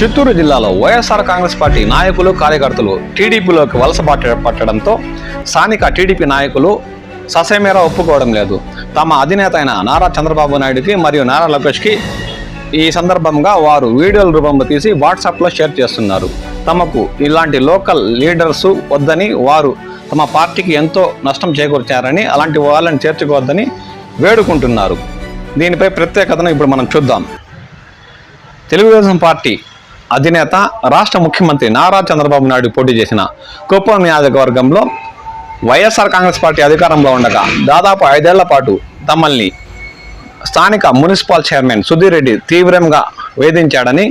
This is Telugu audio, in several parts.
చిత్తూరు జిల్లాలో వైఎస్ఆర్ కాంగ్రెస్ పార్టీ నాయకులు కార్యకర్తలు టీడీపీలోకి వలస పట్ట పట్టడంతో స్థానిక టీడీపీ నాయకులు ససేమేరా ఒప్పుకోవడం లేదు. తమ అధినేత అయిన నారా చంద్రబాబు నాయుడుకి మరియు నారా లోకేష్కి ఈ సందర్భంగా వారు వీడియోల రూపంలో తీసి వాట్సాప్లో షేర్ చేస్తున్నారు. తమకు ఇలాంటి లోకల్ లీడర్స్ వద్దని వారు తమ పార్టీకి ఎంతో నష్టం చేకూర్చారని అలాంటి వాళ్ళని చేర్చుకోవద్దని వేడుకుంటున్నారు. దీనిపై ప్రత్యేకతను ఇప్పుడు మనం చూద్దాం. తెలుగుదేశం పార్టీ అధినేత రాష్ట్ర ముఖ్యమంత్రి నారా చంద్రబాబు నాయుడు పోటీ చేసిన కుప్పం నియోజకవర్గంలో వైఎస్ఆర్ కాంగ్రెస్ పార్టీ అధికారంలో ఉండగా దాదాపు ఐదేళ్ళ పాటు తమల్ని స్థానిక మున్సిపల్ చైర్మన్ సుధీర్ రెడ్డి తీవ్రంగా వేధించాడని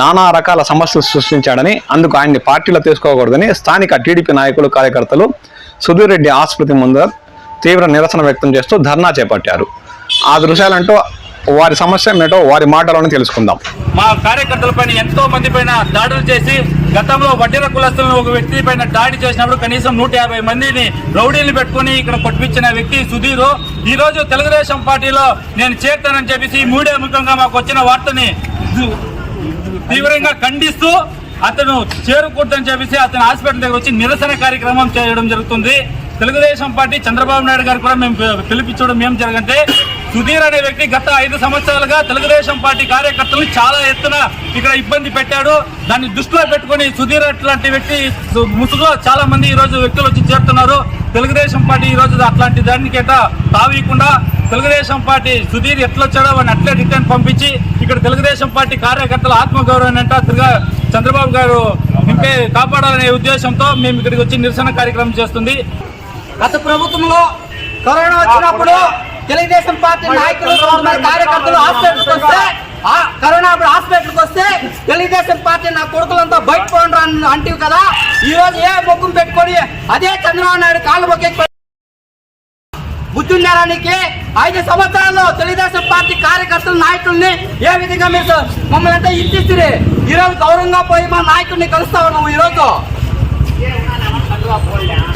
నానా రకాల సమస్యలు సృష్టించాడని అందుకు ఆయన్ని పార్టీలో తీసుకోకూడదని స్థానిక టీడీపీ నాయకులు కార్యకర్తలు సుధీర్ రెడ్డి ఆసుపత్రి ముందు తీవ్ర నిరసన వ్యక్తం చేస్తూ ధర్నా చేపట్టారు. ఆ దృశ్యాలంటూ వారి సమస్య ఏమిటో వారి మాటలను తెలుసుకుందాం. మా కార్యకర్తల పైన ఎంతో మంది పైన దాడులు చేసి గతంలో వడ్డీల కులస్తులను ఒక వ్యక్తి పైన దాడి చేసినప్పుడు కనీసం నూట యాభై మందిని రౌడీలు పెట్టుకుని ఇక్కడ కొట్టిపించిన వ్యక్తి సుధీర్. ఈ రోజు తెలుగుదేశం పార్టీలో నేను చేరుతానని చెప్పేసి మీడియా ముఖంగా మాకు వచ్చిన వార్తని తీవ్రంగా ఖండిస్తూ అతను చేరుకూడదని చెప్పేసి అతను హాస్పిటల్ దగ్గర వచ్చి నిరసన కార్యక్రమం చేయడం జరుగుతుంది. తెలుగుదేశం పార్టీ చంద్రబాబు నాయుడు గారు కూడా మేము పిలిపించడం ఏం జరగంటే సుధీర్ అనే వ్యక్తి గత ఐదు సంవత్సరాలుగా తెలుగుదేశం పార్టీ కార్యకర్తలు చాలా ఎత్తున ఇక్కడ ఇబ్బంది పెట్టాడు. దాన్ని దృష్టిలో పెట్టుకొని సుధీర్ అట్లాంటి వ్యక్తి సు- ముసుగులో చాలా మంది ఈ రోజు వ్యక్తులు వచ్చి చేరుతున్నారు. తెలుగుదేశం పార్టీ ఈ రోజు అట్లాంటి దానికేట తావీయకుండా తెలుగుదేశం పార్టీ సుధీర్ ఎట్లా వచ్చాడో వాడిని అట్లే రిటర్న్ పంపించి ఇక్కడ తెలుగుదేశం పార్టీ కార్యకర్తల ఆత్మగౌరవాన్ని అంట తిరుగా చంద్రబాబు గారు నింపే కాపాడాలనే ఉద్దేశంతో మేము ఇక్కడికి వచ్చి నిరసన కార్యక్రమం చేస్తుంది. గత ప్రభుత్వంలో కరోనా వచ్చినప్పుడు తెలుగుదేశం పార్టీ నాయకులు కార్యకర్తలు హాస్పిటల్కి వస్తే ఆ కరోనా అప్పుడు హాస్పిటల్కి వస్తే తెలుగుదేశం పార్టీ నా కొడుకులంతా బయట పోండి అని అంటివి కదా. ఈ రోజు ఏ ముఖం పెట్టుకొని అదే చంద్రబాబు నాయుడు కాళ్ళు మొక్కి బుద్ధి నేరానికి ఐదు సంవత్సరాల్లో తెలుగుదేశం పార్టీ కార్యకర్తల నాయకుల్ని ఏ విధంగా మీరు మమ్మల్ని అంటే ఈ రోజు గౌరవంగా పోయి మా నాయకుడిని కలుస్తా ఉన్నాము ఈ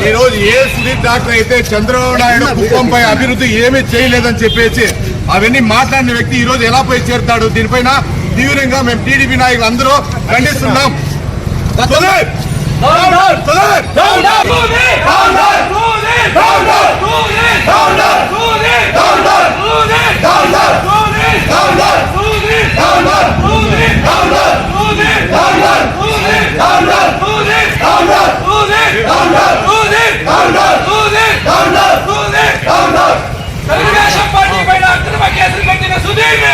ఈ రోజు ఏ సుదీప్ డాక్టర్ అయితే చంద్రబాబు నాయుడు కుప్పంపై అభివృద్ధి ఏమీ చేయలేదని చెప్పేసి అవన్నీ మాట్లాడిన వ్యక్తి ఈ రోజు ఎలా పోయి చేరుతాడు? దీనిపైన తీవ్రంగా మేము టీడీపీ నాయకులు అందరూ ఖండిస్తున్నాం! ಬಗ್ಗೆ ಸುದೀರ್